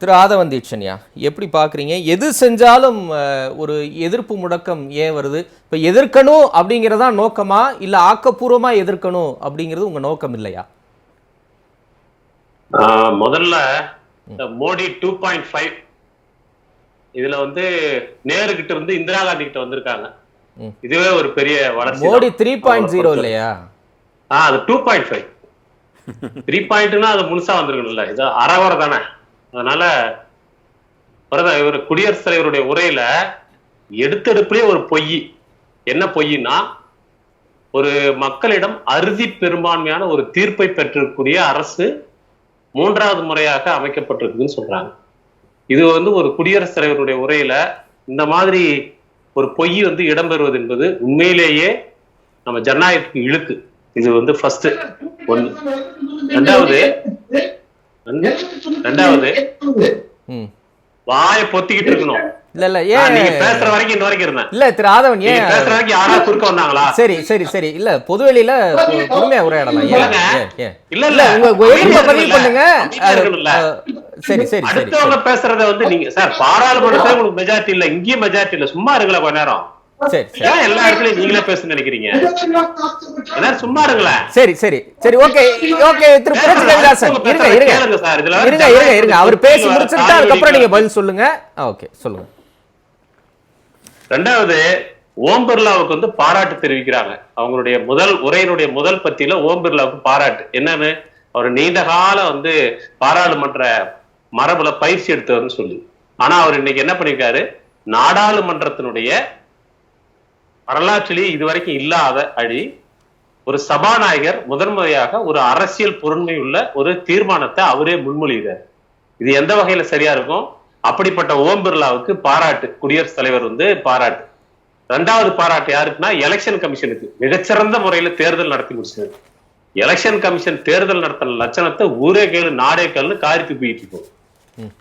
திரு ஆதவன் தீட்சன்யா எப்படி பார்க்குறீங்க? எது செஞ்சாலும் ஒரு எதிர்ப்பு முடக்கம் ஏன் வருது? இப்போ எதிர்க்கணும் அப்படிங்கிறதா நோக்கமா? இல்லை ஆக்கப்பூர்வமாக எதிர்க்கணும் அப்படிங்கிறது உங்கள் நோக்கம் இல்லையா? ஆஹ் முதல்ல மோடி டூ பாயிண்ட் ஃபைவ் இதுல வந்து நேரு கிட்ட இருந்து இந்திரா காந்தி கிட்ட வந்திருக்காங்க. இதுவே ஒரு பெரிய வளர்ச்சி மோடி. த்ரீ பாயிண்ட் ஜீரோ இல்லையா? ஆ அது டூ பாயிண்ட் ஃபைவ் த்ரீ பாயிண்ட்னா அது முழுசா வந்திருக்கணும்ல. இது அறவரை தானே. அதனால பிரதமர் இவர் குடியரசுத் தலைவருடைய உரையில எடுத்தெடுப்புலயே ஒரு பொய். என்ன பொய்னா ஒரு மக்களிடம் அறுதி பெரும்பான்மையான ஒரு தீர்ப்பை பெற்றிருக்கக்கூடிய அரசு மூன்றாவது முறையாக அமைக்கப்பட்டிருக்குதுன்னு சொல்றாங்க. இது வந்து ஒரு குடியரசுத் தலைவருடைய உரையில இந்த மாதிரி ஒரு பொய் வந்து இடம்பெறுவது என்பது உண்மையிலேயே நம்ம ஜனநாயகத்துக்கு இழுக்கு. இது வந்து ஃபர்ஸ்ட் ஒன்று ரெண்டாவது ரெண்டாவது. ம். வாயை பொத்திக்கிட்டு இருக்கணும். இல்லை இல்லை ஏன்? நீங்க பேசுற வரைக்கும் இந்த வரைக்கும் இருந்தேன். இல்லை திரு ஆதவன் ஏன்? பேசுற வரைக்கும் யாராவது குறுக்க வந்தாங்களா? சரி சரி சரி. இல்ல பொதுவெளியில பொறுமையா உரையாடலாம். இல்ல இல்ல. உங்க எதிர்ப்பை பதிவு பண்ணுங்க. சரி சரி அடுத்தவங்க பேசுறத வந்து நீங்க சார் பாராளுமன்றத்துல உங்களுக்கு மெஜாரிட்டி இல்ல. இங்கேயும் மெஜாரிட்டி இல்ல. சும்மா இருங்களேன் கொஞ்ச நேரம். எல்லா இடத்துலயும் நீங்களே பேச நினைக்கிறீங்க? எல்லாரும் சும்மா இருங்களேன். சரி சரி. சரி ஓகே. ஓகே திரு புரட்சி கவிதாசன். இருங்க இருங்க. கேளுங்க சார். இதுல இருங்க இருங்க இருங்க. அவர் பேசி முடிச்சுட்டு அதுக்கப்புறம் நீங்க பதில் சொல்லுங்க. ஓகே சொல்லுங்க. ரெண்டாவது ஓம் பிர்லாவுக்கு வந்து பாராட்டு தெரிவிக்கிறாங்க. அவங்களுடைய முதல் உரையினுடைய முதல் பத்தியில ஓம் பிர்லாவுக்கு பாராட்டு. என்னன்னு? அவர் நீண்ட காலம் வந்து பாராளுமன்ற மரபுல பயிற்சி எடுத்தவர்னு சொல்லி. ஆனா அவர் இன்னைக்கு என்ன பண்ணிருக்காரு? நாடாளுமன்றத்தினுடைய வரலாற்றிலேயே இதுவரைக்கும் இல்லாத அடி ஒரு சபாநாயகர் முதன்முறையாக ஒரு அரசியல் பொருண்மை உள்ள ஒரு தீர்மானத்தை அவரே முன்மொழிகிறார். இது எந்த வகையில சரியா இருக்கும்? அப்படிப்பட்ட ஓம் பிர்லாவுக்கு பாராட்டு குடியரசுத் தலைவர் வந்து பாராட்டு. ரெண்டாவது பாராட்டு யாருக்குன்னா எலெக்ஷன் கமிஷனுக்கு. மிகச்சிறந்த முறையில தேர்தல் நடத்தி முடிச்சது எலெக்ஷன் கமிஷன் தேர்தல் நடத்தின லட்சணத்தை ஊரே கேளு நாடே கேளுன்னு காரி துப்பிட்டு இருக்கும்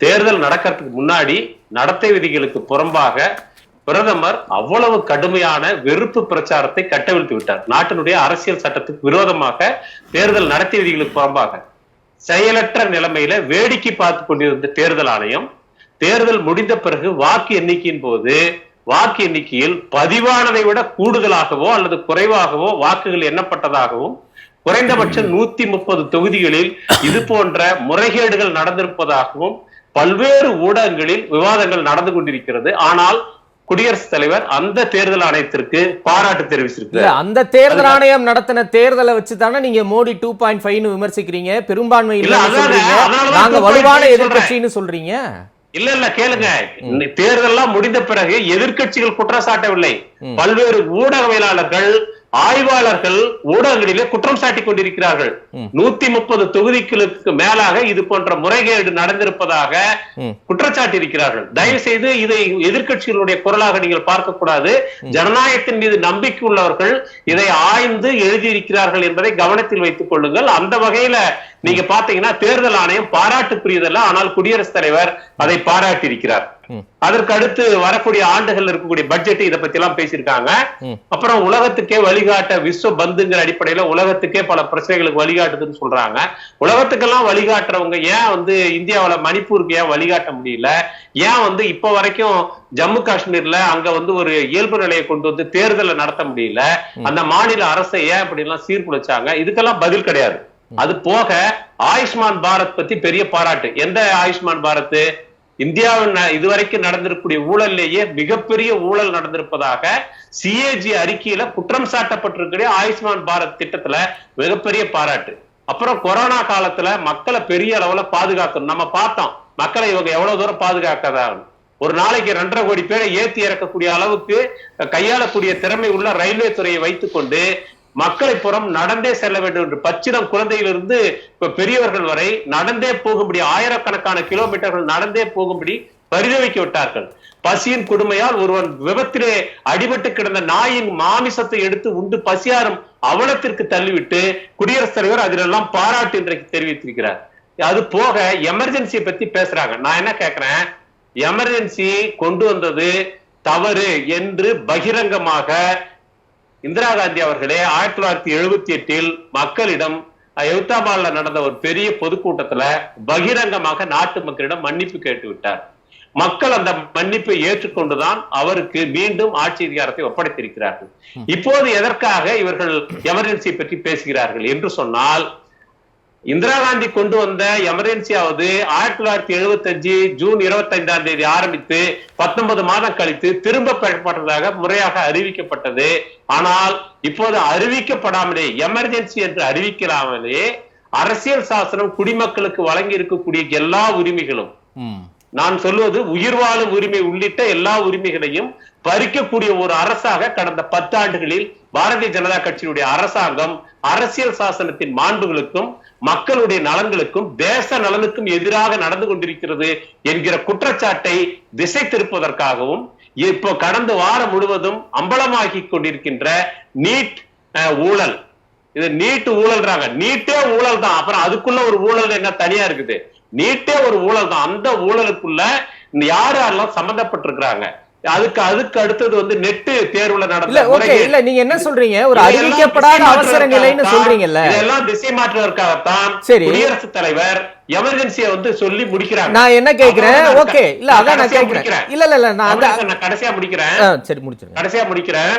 தேர்தல் நடக்கிறதுக்கு முன்னாடி நடத்தை விதிகளுக்கு புறம்பாக பிரதமர் அவ்வளவு கடுமையான வெறுப்பு பிரச்சாரத்தை கட்டவிழ்த்து விட்டார். நாட்டினுடைய அரசியல் சட்டத்துக்கு விரோதமாக தேர்தல் நடத்தை விதிகளுக்கு புறம்பாக செயலற்ற நிலைமையில வேடிக்கை பார்த்து கொண்டிருந்த தேர்தல் ஆணையம் தேர்தல் முடிந்த பிறகு வாக்கு எண்ணிக்கையின் போது வாக்கு எண்ணிக்கையில் பதிவானதை விட கூடுதலாகவோ அல்லது குறைவாகவோ வாக்குகள் எண்ணப்பட்டதாகவும் குறைந்தபட்சம் நூத்தி முப்பது தொகுதிகளில் இது போன்ற முறைகேடுகள் நடந்திருப்பதாகவும் பல்வேறு ஊடகங்களில் விவாதங்கள் நடந்து கொண்டிருக்கிறது. ஆனால் குடியரசுத் தலைவர் அந்த தேர்தல் ஆணையத்திற்கு பாராட்டு இல்ல தெரிவிச்சிருக்கிறார் அந்த தேர்தல் ஆணையம் நடத்தின தேர்தலை வச்சு தானே நீங்க மோடி டூ பாயிண்ட் ஃபைவ்னு விமர்சிக்கிறீங்க? பெரும்பான்மை இல்ல, இல்லைன்னு அதானே, சொல்றீங்க? அதனாலதான் நாங்க 2.5 வலுவான சொல்றேன். எதிர்க்கட்சின்னு சொல்றீங்க? இல்ல இல்ல கேளுங்க. இந்த தேர்தல்லாம் முடிந்த பிறகு எதிர்க்கட்சிகள் குற்றம் சாட்டவில்லை ம். பல்வேறு ஊடகவியலாளர்கள் ஆய்வாளர்கள் ஊடகங்களிலே குற்றம் சாட்டி கொண்டிருக்கிறார்கள். நூத்தி முப்பது தொகுதிகளுக்கு மேலாக இது போன்ற முறைகேடு நடந்திருப்பதாக. குற்றச்சாட்டி இருக்கிறார்கள் தயவு செய்து இதை எதிர்க்கட்சிகளுடைய குரலாக நீங்கள் பார்க்க கூடாது ஜனநாயகத்தின் மீது நம்பிக்கை உள்ளவர்கள் இதை ஆய்ந்து எழுதியிருக்கிறார்கள் என்பதை கவனத்தில் வைத்துக் கொள்ளுங்கள் அந்த வகையில நீங்க பாத்தீங்கன்னா தேர்தல் ஆணையம் பாராட்டுக்குரியதல்ல ஆனால் குடியரசுத் தலைவர் அதை பாராட்டி இருக்கிறார். அதற்கு அடுத்து வரக்கூடிய ஆண்டுகள் இருக்கக்கூடிய பட்ஜெட் இதை பத்தி எல்லாம் பேசியிருக்காங்க. அப்புறம் உலகத்துக்கே வழிகாட்ட விஸ்வ பந்துங்கிற அடிப்படையில உலகத்துக்கே பல பிரச்சனைகளுக்கு வழிகாட்டுதுன்னு சொல்றாங்க. உலகத்துக்கெல்லாம் வழிகாட்டுறவங்க ஏன் வந்து இந்தியாவுல மணிப்பூருக்கு ஏன் வழிகாட்ட முடியல? ஏன் வந்து இப்ப வரைக்கும் ஜம்மு காஷ்மீர்ல அங்க வந்து ஒரு இயல்பு நிலையை கொண்டு வந்து தேர்தலை நடத்த முடியல? அந்த மாநில அரசை ஏன் இப்படி எல்லாம் சீர்குலைச்சாங்க? இதுக்கெல்லாம் பதில் கிடையாது. அது போக ஆயுஷ்மான் பாரத் பத்தி பெரிய பாராட்டு. எந்த ஆயுஷ்மான் பாரத்? இந்தியாவின் இதுவரைக்கும் நடந்திருக்கக்கூடிய ஊழல்லேயே மிகப்பெரிய ஊழல் நடந்திருப்பதாக சிஏஜி அறிக்கையில குற்றம் சாட்டப்பட்டிருக்கிற ஆயுஷ்மான் பாரத் திட்டத்துல மிகப்பெரிய பாராட்டு. அப்புறம் கொரோனா காலத்துல மக்களை பெரிய அளவுல பாதுகாக்கணும். நம்ம பார்த்தோம். மக்களை இவங்க எவ்வளவு தூரம் பாதுகாக்கதாகும் ஒரு நாளைக்கு ரெண்டரை கோடி பேரை ஏத்தி இறக்கக்கூடிய அளவுக்கு கையாளக்கூடிய திறமை உள்ள ரயில்வே துறையை வைத்துக்கொண்டு மக்களை புறம் நடந்தே செல்ல வேண்டும் என்று பச்சிடம் குழந்தையிலிருந்து இப்ப பெரியவர்கள் வரை நடந்தே போகும்படி ஆயிரக்கணக்கான கிலோமீட்டர்கள் நடந்தே போகும்படி பரிதவிக்க விட்டார்கள். பசியின் கொடுமையால் ஒருவன் விபத்திலே அடிபட்டு கிடந்த நாயின் மாமிசத்தை எடுத்து உண்டு பசியாரும் அவலத்திற்கு தள்ளிவிட்டு குடியரசுத் தலைவர் அதிலெல்லாம் பாராட்டு இன்றைக்கு தெரிவித்திருக்கிறார். அது போக எமர்ஜென்சியை பத்தி பேசுறாங்க. நான் என்ன கேட்கிறேன் எமர்ஜென்சி கொண்டு வந்தது தவறு என்று பகிரங்கமாக இந்திரா காந்தி அவர்களே ஆயிரத்தி தொள்ளாயிரத்தி எழுபத்தி எட்டில் மக்களிடம் எவுத்தாபால்ல நடந்த ஒரு பெரிய பொதுக்கூட்டத்துல பகிரங்கமாக நாட்டு மக்களிடம் மன்னிப்பு கேட்டு விட்டார் மக்கள் அந்த மன்னிப்பை ஏற்றுக்கொண்டுதான் அவருக்கு மீண்டும் ஆட்சி அதிகாரத்தை ஒப்படைத்திருக்கிறார்கள். இப்போது எதற்காக இவர்கள் எமர்ஜென்சி பற்றி பேசுகிறார்கள் என்று சொன்னால் இந்திரா காந்தி கொண்டு வந்த எமர்ஜென்சியாவது ஆயிரத்தி தொள்ளாயிரத்தி எழுபத்தி அஞ்சு ஜூன் இருபத்தி ஐந்தாம் தேதி ஆரம்பித்து பத்தொன்பது மாதம் கழித்து திரும்ப பெறப்பட்டதாக முறையாக அறிவிக்கப்பட்டது. ஆனால் இப்போது அறிவிக்கப்படாமலே எமர்ஜென்சி என்று அறிவிக்கலாமலே அரசியல் சாசனம் குடிமக்களுக்கு வழங்கி இருக்கக்கூடிய எல்லா உரிமைகளும். நான் சொல்வது உயிர் வாழும் உரிமை உள்ளிட்ட எல்லா உரிமைகளையும் பறிக்கக்கூடிய ஒரு அரசாக கடந்த பத்தாண்டுகளில் பாரதிய ஜனதா கட்சியினுடைய அரசாங்கம் அரசியல் சாசனத்தின் மாண்புகளுக்கும் மக்களுடைய நலன்களுக்கும் தேச நலனுக்கும் எதிராக நடந்து கொண்டிருக்கிறது என்கிற குற்றச்சாட்டை திசை திருப்பதற்காகவும் இப்போ கடந்த வாரம் முழுவதும் அம்பலமாகி கொண்டிருக்கின்ற நீட் அஹ், ஊழல். இது நீட் ஊழல்றாங்க. நீட்டே ஊழல் தான். அப்புறம் அதுக்குள்ள ஒரு ஊழல் என்ன தனியா இருக்குது? நீட்டே ஒரு ஊழல் தான். அந்த ஊழலுக்குள்ள யார் யாரெல்லாம் சம்பந்தப்பட்டிருக்கிறாங்க? அதுக்கு அதுக்கு அடுத்தது வந்து நெட்டு தேர்வுல நடந்த ஓகே. இல்ல நீங்க என்ன சொல்றீங்க? ஒரு அறிவிக்கப்படாத அவசர நிலைன்னு சொல்றீங்கல்ல? இதெல்லாம் திசை மாற்றுவதற்காகத்தான் சரி. குடியரசுத் தலைவர் எமர்ஜென்சியை வந்து சொல்லி முடிக்கிறாங்க. நான் என்ன கேக்குறேன் ஓகே இல்ல அதான் நான் கேக்குறேன் முடிக்கிறேன். இல்ல இல்ல இல்ல நான் நான் கடைசியா முடிக்கிறேன். சரி முடிச்சிருங்க. கடைசியா முடிக்கிறேன்.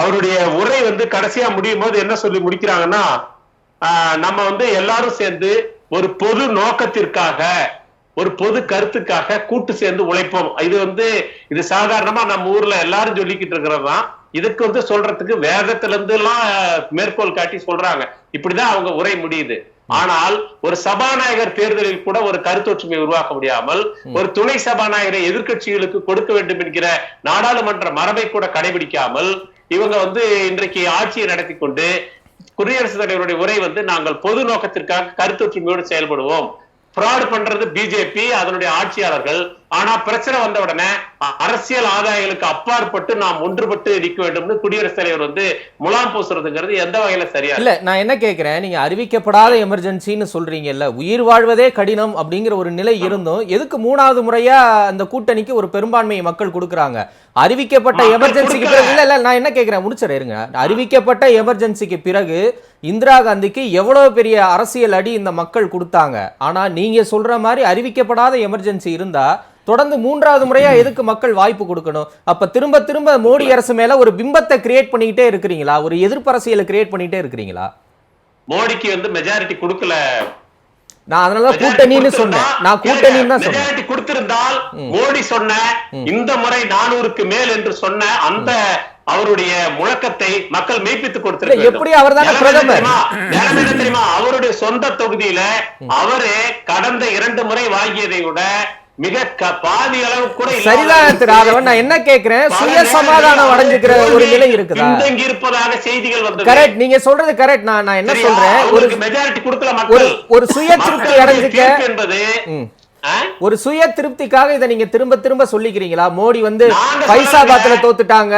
அவருடைய உரை வந்து கடைசியா முடியும் போது என்ன சொல்லி முடிக்கிறாங்கன்னா நம்ம வந்து எல்லாரும் சேர்ந்து ஒரு பொது நோக்கத்திற்காக ஒரு பொது கருத்துக்காக கூட்டு சேர்ந்து உழைப்போம். இது வந்து இது சாதாரணமா நம்ம ஊர்ல எல்லாரும் சொல்லிக்கிட்டு இருக்கிறது தான் இதுக்கு வந்து சொல்றதுக்கு வேதத்துல இருந்து எல்லாம் மேற்கோள் காட்டி சொல்றாங்க. இப்படிதான் அவங்க உரை முடியுது. ஆனால் ஒரு சபாநாயகர் தேர்தலில் கூட ஒரு கருத்தொற்றுமை உருவாக்க முடியாமல் ஒரு துணை சபாநாயகரை எதிர்க்கட்சிகளுக்கு கொடுக்க வேண்டும் என்கிற நாடாளுமன்ற மரபை கூட கடைபிடிக்காமல் இவங்க வந்து இன்றைக்கு ஆட்சியை நடத்தி கொண்டு குடியரசுத் தலைவருடைய உரை வந்து நாங்கள் பொது நோக்கத்திற்காக கருத்தொற்றுமையோடு செயல்படுவோம். ஃப்ராட் பண்றது பிஜேபி அதனுடைய ஆட்சியாளர்கள் ஆனா பிரச்சனை வந்த உடனே அரசியல் ஆதாயங்களுக்கு அப்பாற்பட்டு நாம் ஒன்றுபட்டு நிற்க வேண்டும்னு குடியரசுத் தலைவர் வந்து முலாம் பூசுறதுங்கிறது எந்த வகையில சரியா இல்ல நான் என்ன கேக்குறேன் நீங்க அறிவிக்கப்படாத எமர்ஜென்சின்னு சொல்றீங்கல்ல உயிர் வாழ்வதே கடினம் அப்படிங்கிற ஒரு நிலை இருந்தும் எதுக்கு மூணாவது முறையா அந்த கூட்டணிக்கு ஒரு பெரும்பான்மையை மக்கள் கொடுக்கறாங்க? அறிவிக்கப்பட்ட எமர்ஜென்சிக்கு. பிறகு இல்ல இல்ல நான் என்ன கேக்குறேன் முடிச்சிடறேன் இருங்க. அறிவிக்கப்பட்ட எமர்ஜென்சிக்கு பிறகு இந்திரா காந்திக்கு எவ்வளவு பெரிய அரசியல் அடி இந்த மக்கள் கொடுத்தாங்க? ஆனா நீங்க சொல்ற மாதிரி அறிவிக்கப்படாத எமர்ஜென்சி இருந்தா தொடர்ந்து மூன்றாவது முறையா எதுக்கு மக்கள் வாய்ப்பு கொடுக்கணும்? அப்ப திரும்ப திரும்ப மோடி அரசு மேல ஒரு பிம்பத்தை கிரியேட் பண்ணிக்கிட்டே இருக்கிறீங்களா? ஒரு எதிர்ப்பு அரசியலை கிரியேட் பண்ணிக்கிட்டே இருக்கிறீங்களா? மோடிக்கு வந்து மெஜாரிட்டி கொடுக்கல. நான் அதனால கூட்டணின்னு சொன்னேன். நான் கூட்டணின்னு தான் சொன்னேன். கொடுத்திருந்தால் மோடி சொன்ன இந்த முறை நானூறுக்கு மேல் என்று சொன்ன அந்த அவருடைய முழக்கத்தை மக்கள் மெய்ப்பித்து கொடுத்திருக்க எப்படி அவர்தானே நிலைமை என்ன பிரதமர்? தெரியுமா? அவருடைய சொந்த தொகுதியில அவரு கடந்த இரண்டு முறை வாங்கியதை விட மிக பாதி அளவு கூட இல்லாத சரிதான் திரு ராதவன் நான் என்ன கேக்குறேன்? சுய சமாதானம் அடைஞ்சுக்கிற ஒரு நிலை இருக்குதா? இருப்பதாக செய்திகள் கரெக்ட் நீங்க சொல்றது கரெக்ட் நான் நான் என்ன? சொல்றேன்? ஒரு அவங்களுக்கு மெஜாரிட்டி கொடுக்கல ஒரு சுய திருப்தி அடைஞ்சுக்க என்பது? ஒரு சுய திருப்திக்காக இதை நீங்க திரும்ப திரும்ப சொல்லிக்கிறீங்களா? மோடி வந்து பைசாபாத்ல. தோத்துட்டாங்க.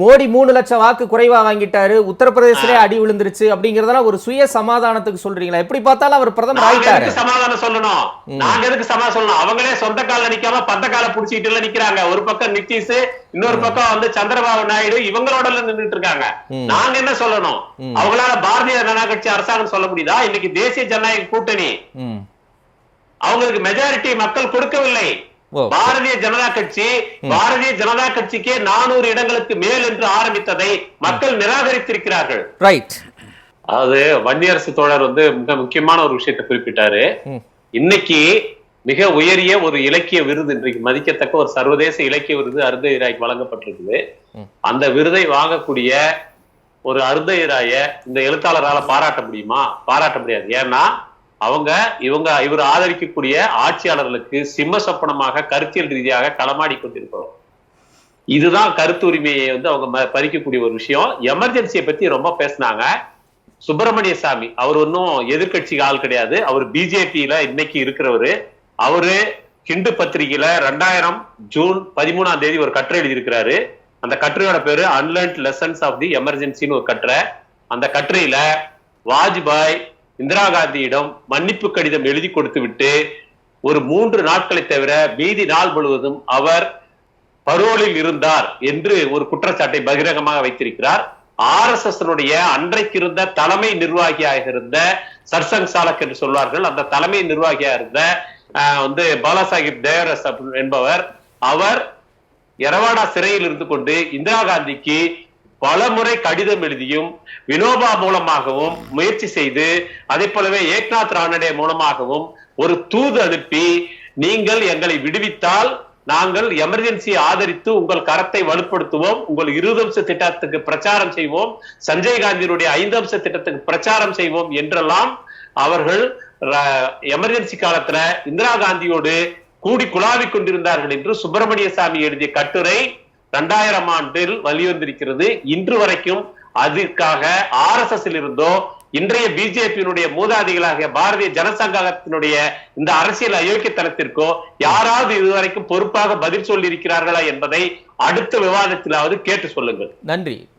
மோடி மூணு லட்சம் வாக்கு குறைவா வாங்கிட்டாரு. உத்தரப்பிரதேசலே அடி விழுந்துருச்சு அப்படிங்கறதெல்லாம் ஒரு சுய சமாதானத்துக்கு சொல்றீங்களா? எப்படி பார்த்தாலும் அவர் பிரதமர் ஆயிட்டாரு. சமாதானம் சொல்லணும்? நாங்க எதுக்கு சமாதானம் சொல்லணும்? அவங்களே சொந்த கால்ல நிக்காம பந்த கால புடிச்சிட்டு நிக்கிறாங்க. ஒரு பக்கம் நிதிஷ் இன்னொரு பக்கம் வந்து சந்திரபாபு நாயுடு இவங்களோட நின்னுட்டு இருக்காங்க நாங்க என்ன சொல்லணும்? அவங்களால பாரதிய ஜனதா கட்சி அரசாங்கம் சொல்ல முடியுதா? இன்னைக்கு தேசிய ஜனநாயக கூட்டணி. அவங்களுக்கு மெஜாரிட்டி மக்கள் கொடுக்கவில்லை. பாரதிய ஜனதா கட்சி பாரதிய ஜனதா கட்சிக்கே நானூறு இடங்களுக்கு மேல் என்று ஆரம்பித்ததை மக்கள் நிராகரித்திருக்கிறார்கள். ரைட் அது வன்னியரசு தோழர் வந்து மிக முக்கியமான ஒரு விஷயத்தை குறிப்பிட்டாரு. இன்னைக்கு மிக உயரிய ஒரு இலக்கிய விருது இன்றைக்கு மதிக்கத்தக்க ஒரு சர்வதேச இலக்கிய விருது அருந்தயிராய்க்கு வழங்கப்பட்டிருக்குது. அந்த விருதை வாங்கக்கூடிய ஒரு அருந்தயிராய இந்த எழுத்தாளரால பாராட்ட முடியுமா? பாராட்ட முடியாது. ஏன்னா அவங்க இவங்க இவர் ஆதரிக்கக்கூடிய ஆட்சியாளர்களுக்கு சிம்ம சப்பனமாக கருத்தியல் ரீதியாக களமாடி கொண்டிருக்கிறோம். இதுதான் கருத்து உரிமையை வந்து அவங்க ம- பறிக்கக்கூடிய ஒரு விஷயம். எமர்ஜென்சியை பத்தி ரொம்ப பேசினாங்க. சுப்பிரமணிய சாமி அவர் ஒன்றும் எதிர்கட்சி ஆள் கிடையாது. அவர் பிஜேபியில இன்னைக்கு இருக்கிறவரு. அவரு ஹிந்து பத்திரிகையில ரெண்டாயிரம் ஜூன் பதிமூணாம் தேதி ஒரு கட்டுரை எழுதியிருக்கிறாரு. அந்த கட்டுரையோட பேரு அன்லர்ன்ட் லெசன்ஸ் ஆஃப் தி எமர்ஜென்சின்னு ஒரு கட்டுரை. அந்த கட்டுரையில வாஜ்பாய் இந்திரா காந்தியிடம் மன்னிப்பு கடிதம் எழுதி கொடுத்து விட்டு ஒரு மூன்று நாட்களை தவிர மீதி நாள் முழுவதும் அவர் பரோலில் இருந்தார் என்று ஒரு குற்றச்சாட்டை பகிரங்கமாக வைத்திருக்கிறார். ஆர் எஸ் எஸ் அன்றைக்கு இருந்த தலைமை நிர்வாகியாக இருந்த சர்சங் சாலக் என்று சொல்வார்கள். அந்த தலைமை நிர்வாகியா இருந்த வந்து பாலாசாஹிப் தேவரஸ் என்பவர் அவர் எரவாடா சிறையில் இருந்து கொண்டு இந்திரா காந்திக்கு பல முறை கடிதம் எழுதியும் வினோபா மூலமாகவும் முயற்சி செய்து அதே போலவே ஏக்நாத் ராணடே மூலமாகவும் ஒரு தூது அனுப்பி நீங்கள் எங்களை விடுவித்தால் நாங்கள் எமர்ஜென்சி ஆதரித்து உங்கள் கரத்தை வலுப்படுத்துவோம் உங்கள் இருபது அம்ச திட்டத்துக்கு பிரச்சாரம் செய்வோம் சஞ்சய் காந்தியினுடைய ஐந்து அம்ச திட்டத்துக்கு பிரச்சாரம் செய்வோம் என்றெல்லாம் அவர்கள் எமர்ஜென்சி காலத்துல இந்திரா காந்தியோடு கூடி குழாவிக் கொண்டிருந்தார்கள் என்று சுப்பிரமணிய சாமி எழுதிய கட்டுரை இரண்டாயிரம் ஆண்டில் வெளிவந்திருக்கிறது இன்று வரைக்கும் அதற்காக ஆர் எஸ் எஸ் இருந்தோ இன்றைய பிஜேபியினுடைய மூதாதிகளாகிய பாரதிய ஜனசங்கத்தினுடைய இந்த அரசியல் அயோக்கியத்தனத்திற்கோ யாராவது இதுவரைக்கும் பொறுப்பாக பதில் சொல்லி இருக்கிறார்களா என்பதை அடுத்த விவாதத்திலாவது கேட்டு சொல்லுங்கள். நன்றி.